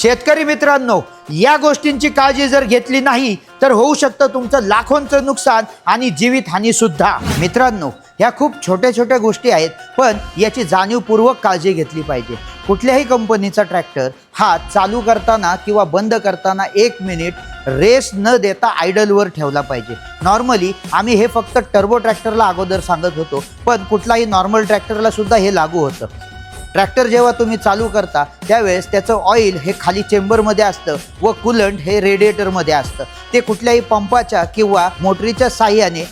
शेतकरी मित्रांनो या गोष्टींची काळजी जर घेतली नाही तर होऊ शकतं तुमचं लाखोंचं नुकसान आणि जीवितहानी सुद्धा. मित्रांनो ह्या खूप छोट्या छोट्या गोष्टी आहेत पण याची जाणीवपूर्वक काळजी घेतली पाहिजे. कुठल्याही कंपनीचा ट्रॅक्टर हा चालू करताना किंवा बंद करताना एक मिनिट रेस न देता आयडलवर ठेवला पाहिजे. नॉर्मली आम्ही हे फक्त टर्बो ट्रॅक्टरला अगोदर सांगत होतो पण कुठलाही नॉर्मल ट्रॅक्टरला सुद्धा हे लागू होतं. ट्रॅक्टर जेव्हा तुम्ही चालू करता त्यावेळेस त्याचं ऑइल हे खाली चेंबरमध्ये असतं व कुलंट हे रेडिएटरमध्ये असतं. ते कुठल्याही पंपाच्या किंवा मोटरीच्या साह्याने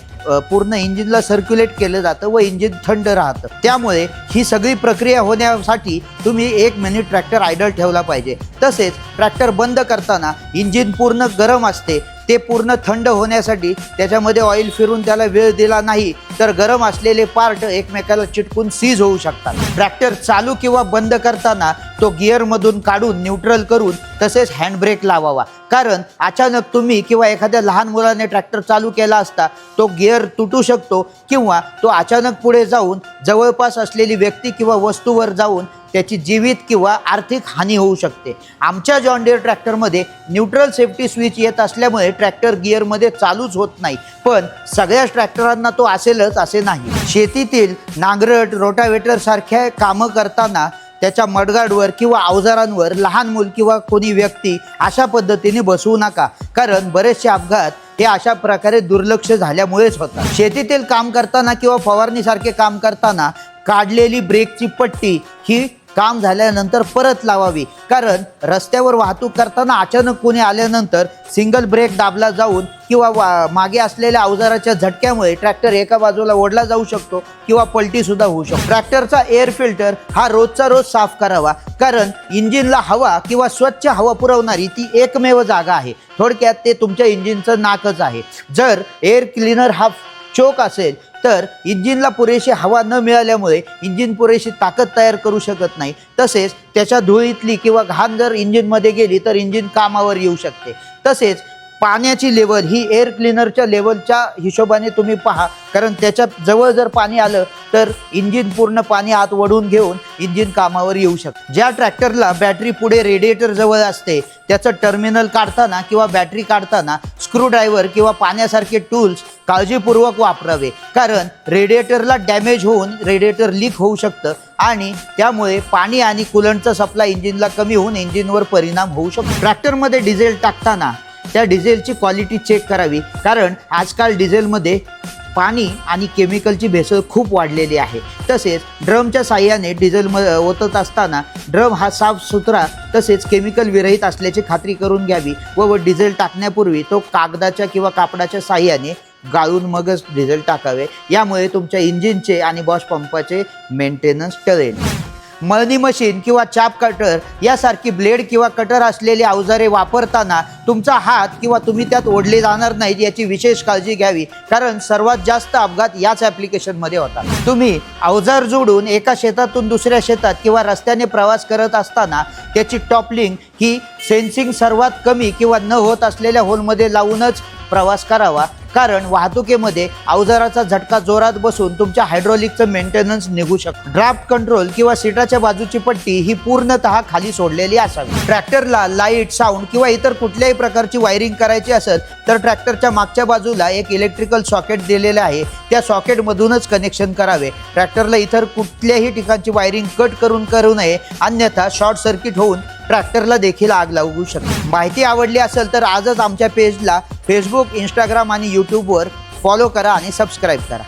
पूर्ण इंजिनला सर्क्युलेट केलं जातं व इंजिन थंड राहतं. त्यामुळे ही सगळी प्रक्रिया होण्यासाठी तुम्ही एक मिनिट ट्रॅक्टर आयडल ठेवला पाहिजे. तसेच ट्रॅक्टर बंद करताना इंजिन पूर्ण गरम असते ते पूर्ण थंड होण्यासाठी त्याच्यामध्ये ऑइल फिरून त्याला वेळ दिला नाही तर गरम असलेले पार्ट एकमेकाला चिटकून सीज होऊ शकतात. ट्रॅक्टर चालू किंवा बंद करताना तो गिअरमधून काढून न्यूट्रल करून तसेच हँडब्रेक लावावा. कारण अचानक तुम्ही किंवा एखाद्या लहान मुलाने ट्रॅक्टर चालू केला असता तो गिअर तुटू शकतो किंवा तो अचानक पुढे जाऊन जवळपास असलेली व्यक्ती किंवा वस्तूवर जाऊन त्याची जीवित किंवा आर्थिक हानी होऊ शकते. आमच्या जॉन डिअर ट्रॅक्टरमध्ये न्यूट्रल सेफ्टी स्विच येत असल्यामुळे ट्रॅक्टर गिअरमध्ये चालूच होत नाही. पण सगळ्याच ट्रॅक्टरांना तो असेलच असे नाही. शेतीतील नांगरट रोटावेटर सारख्या कामं करताना त्याच्या मडगाडवर किंवा अवजारांवर लहान मूल किंवा कोणी व्यक्ती अशा पद्धतीने बसवू नका. कारण बरेचसे अपघात हे अशा प्रकारे दुर्लक्ष झाल्यामुळेच होतात. शेतीतील काम करताना किंवा फवारणीसारखे काम करताना काढलेली ब्रेकची पट्टी ही काम झाल्यानंतर परत लावावी. कारण रस्त्यावर वाहतूक करताना अचानक कोणी आल्यानंतर सिंगल ब्रेक दाबला जाऊन किंवा वा- मागे असलेल्या अवजाराच्या झटक्यामुळे ट्रॅक्टर एका बाजूला ओढला जाऊ शकतो किंवा पलटी सुद्धा होऊ शकतो. ट्रॅक्टरचा एअर फिल्टर हा रोजचा रोज साफ करावा. कारण इंजिनला हवा किंवा स्वच्छ हवा पुरवणारी ती एकमेव जागा आहे. थोडक्यात ते तुमच्या इंजिनचं नाकच आहे. जर एअर क्लीनर हा चोक असेल तर इंजिनला पुरेशी हवा न मिळाल्यामुळे इंजिन पुरेशी ताकद तयार करू शकत नाही. तसेच त्याच्या धुळीतली किंवा घाण जर इंजिनमध्ये गेली तर इंजिन कामावर येऊ शकते. तसेच पाण्याची लेवल ही एअर क्लिनरच्या लेवलच्या हिशोबाने तुम्ही पहा. कारण त्याच्यात जवळ जर पाणी आलं तर इंजिन पूर्ण पाणी आत वडून घेऊन इंजिन कामावर येऊ शकतं. ज्या ट्रॅक्टरला बॅटरी पुढे रेडिएटर जवळ असते त्याचं टर्मिनल काढताना किंवा बॅटरी काढताना स्क्रूड्रायव्हर किंवा पाण्यासारखे टूल्स काळजीपूर्वक वापरावे. कारण रेडिएटरला डॅमेज होऊन रेडिएटर लीक होऊ शकतं आणि त्यामुळे पाणी आणि कुलंटचा सप्लाय इंजिनला कमी होऊन इंजिनवर परिणाम होऊ शकतो. ट्रॅक्टरमध्ये डिझेल टाकताना त्या डिझेलची क्वालिटी चेक करावी. कारण आजकाल डिझेलमध्ये पाणी आणि केमिकलची भेसळ खूप वाढलेली आहे. तसेच ड्रमच्या साह्याने डिझेल म ओतत असताना ड्रम हा साफ सुथरा तसेच केमिकल विरहित असल्याची खात्री करून घ्यावी व व डिझेल टाकण्यापूर्वी तो कागदाच्या किंवा कापडाच्या साह्याने गाळून मगच डिझेल टाकावे. यामुळे तुमच्या इंजिनचे आणि बॉश पंपाचे मेंटेनन्स टळेल. मळणी मशीन किंवा चाप कटर यासारखी ब्लेड किंवा कटर असलेली अवजारे वापरताना तुमचा हात किंवा तुम्ही त्यात ओढले जाणार नाहीत याची विशेष काळजी घ्यावी. कारण सर्वात जास्त अपघात याच ॲप्लिकेशनमध्ये होता तुम्ही अवजार जोडून एका शेतातून दुसऱ्या शेतात किंवा रस्त्याने प्रवास करत असताना त्याची टॉपलिंग ही सेन्सिंग सर्वात कमी किंवा न होत असलेल्या होलमध्ये लावूनच प्रवास करावा. कारण वाहतुकीमध्ये अवजाराचा झटका जोरात बसून तुमच्या हायड्रॉलिकचं मेंटेनन्स निघू शकतं. ड्राफ्ट कंट्रोल किंवा सीटाच्या बाजूची पट्टी ही पूर्णतः खाली सोडलेली असावी. ट्रॅक्टरला लाइट साऊंड किंवा इतर कुठल्याही प्रकारची वायरिंग करायची असेल तर ट्रॅक्टरच्या मागच्या बाजूला एक इलेक्ट्रिकल सॉकेट दिलेलं आहे. त्या सॉकेटमधूनच कनेक्शन करावे. ट्रॅक्टरला इतर कुठल्याही ठिकाणची वायरिंग कट करून करू नये. अन्यथा शॉर्ट सर्किट होऊन ट्रॅक्टरला देखील आग लागू शकते. माहिती आवडली असेल तर आजच आमच्या पेजला फेसबुक इंस्टाग्राम आणि यूट्यूबवर फॉलो करा आणि सबस्क्राईब करा.